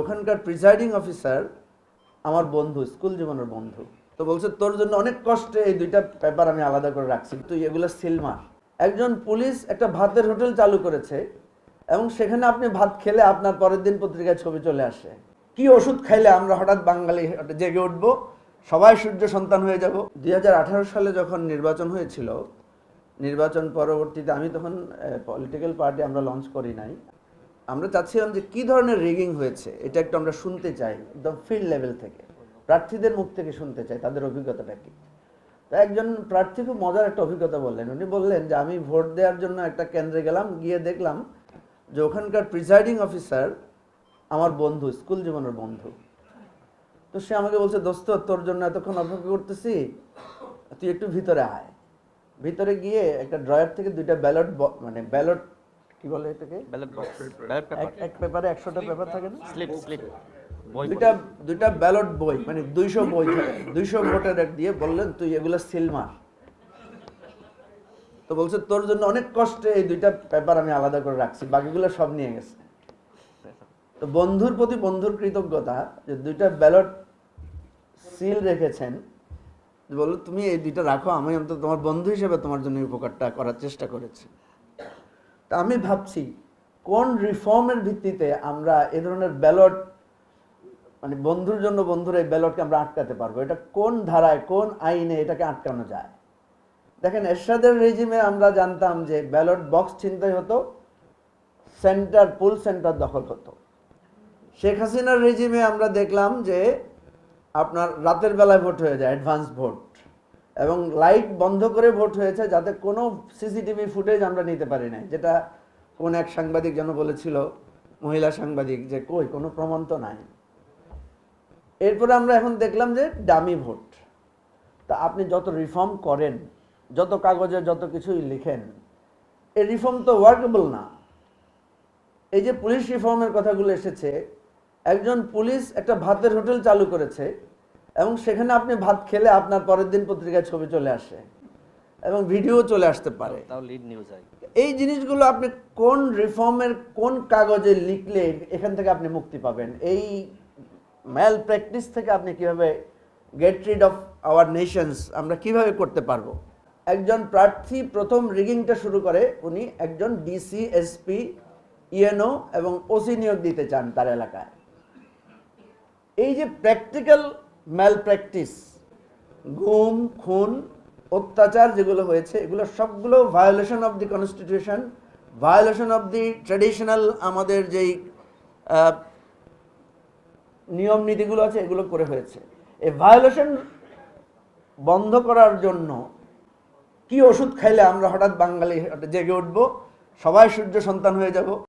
ওখানকার presiding officer আমার বন্ধু স্কুল জীবনের বন্ধু। তো বলছে, তোর জন্য অনেক কষ্টে এই দুইটা পেপার আমি আলাদা করে রাখছি। তুই এগুলো সিলমার একজন পুলিশ একটা ভাতের হোটেল চালু করেছে এবং সেখানে আপনি ভাত খেলে আপনার পরের দিন পত্রিকায় ছবি চলে আসে। কি ওষুধ খাইলে আমরা হঠাৎ বাঙালি জেগে উঠবো? সবাই সূর্য সন্তান হয়ে যাব। দুই হাজার আঠারো সালে যখন নির্বাচন হয়েছিল, নির্বাচন পরবর্তীতে আমি তখন পলিটিক্যাল পার্টি আমরা লঞ্চ করি নাই। আমরা চাচ্ছিলাম যে কি ধরনের রিগিং হয়েছে, এটা একটু আমরা শুনতে চাই, একদম ফিল্ড লেভেল থেকে। প্রার্থীদের মুখ থেকে শুনতে চাই, তাদের অভিজ্ঞতাটা কি? তা একজন প্রার্থী খুব মজার একটা অভিজ্ঞতা বললেন। উনি বললেন যে, আমি ভোট দেওয়ার জন্য একটা কেন্দ্রে গেলাম, গিয়ে দেখলাম যে ওখানকার প্রিসাইডিং অফিসার আমার বন্ধু, স্কুল জীবনের বন্ধু। তো সে আমাকে বলছে, দোস্ত, তোর জন্য এতক্ষণ অপেক্ষা করতেছি, তুই একটু ভিতরে আয়। ভিতরে গিয়ে একটা ড্রয়ার থেকে দুইটা ব্যালট মানে ব্যালট কি বলে এটাকে? ব্যালট বক্স ব্যালট পেপার এক- পেপারে একশোটা পেপার থাকে না? স্লিপ স্লিপ দুইটা দুইটা ব্যালট বই মানে দুইশো বই থাকে। দুইশো ভোটের দিয়ে বললেন তুই এগুলো সিল মার। তো বলছে তোর জন্য অনেক কষ্টে এই দুইটা পেপার আমি আলাদা করে রাখছি বাকিগুলো সব নিয়ে গেছে। তো বন্ধুর প্রতি বন্ধুর কৃতজ্ঞতা যে দুইটা ব্যালট সিল রেখেছেন। বলল তুমি এই দুইটা রাখো আমি অন্তত তোমার বন্ধু হিসেবে তোমার জন্য উপকারটা করার চেষ্টা করেছি। তা আমি ভাবছি, কোন রিফর্মের ভিত্তিতে আমরা এ ধরনের ব্যালট মানে বন্ধুর জন্য বন্ধুর এই ব্যালটকে আমরা আটকাতে পারব? এটা কোন ধারায়, কোন আইনে এটাকে আটকানো যায়? দেখেন, এরশাদের রেজিমে আমরা জানতাম যে ব্যালট বক্স ছিনতাই হতো সেন্টার পুল সেন্টার দখল হতো। শেখ হাসিনার রেজিমে আমরা দেখলাম যে আপনার রাতের বেলায় ভোট হয়ে যায় অ্যাডভান্স ভোট। এবং লাইট বন্ধ করে ভোট হয়েছে যাতে কোনো সিসিটিভি ফুটেজ আমরা নিতে পারি নাই। যেটা কোন এক সাংবাদিক যেন বলেছিল, মহিলা সাংবাদিক, যে কই, কোনো প্রমাণ তো নাই। এরপরে আমরা এখন দেখলাম যে ডামি ভোট। তা আপনি যত রিফর্ম করেন, যত কাগজে যত কিছুই লিখেন এই রিফর্ম তো ওয়ার্কেবল না। এই যে পুলিশ রিফর্মের কথাগুলো এসেছে, একজন পুলিশ একটা ভাতের হোটেল চালু করেছে এবং সেখানে আপনি ভাত খেলে আপনার পরের দিন পত্রিকায় ছবি চলে আসে এবং ভিডিও চলে আসতে পারে। এই জিনিসগুলো আপনি কোন রিফর্মের কোন কাগজে লিখলে এখান থেকে আপনি মুক্তি পাবেন? এই ম্যাল প্র্যাকটিস থেকে আপনি কীভাবে get rid of our nations আমরা কীভাবে করতে পারব? একজন প্রার্থী প্রথম রিগিংটা শুরু করে উনি একজন ডিসি এসপি ইএনও এবং ওসি নিয়োগ দিতে চান তার এলাকায়। এই যে প্র্যাকটিক্যাল ম্যাল প্র্যাকটিস গুম, খুন, অত্যাচার যেগুলো হয়েছে, এগুলো সবগুলো violation of the constitution violation of the traditional আমাদের যেই নিয়ম নীতিগুলো আছে, এগুলো করে হয়েছে। এই ভায়োলেশন বন্ধ করার জন্য কি ওষুধ খাইলে আমরা হঠাৎ বাঙালি জেগে উঠবো? সবাই সূর্য সন্তান হয়ে যাব।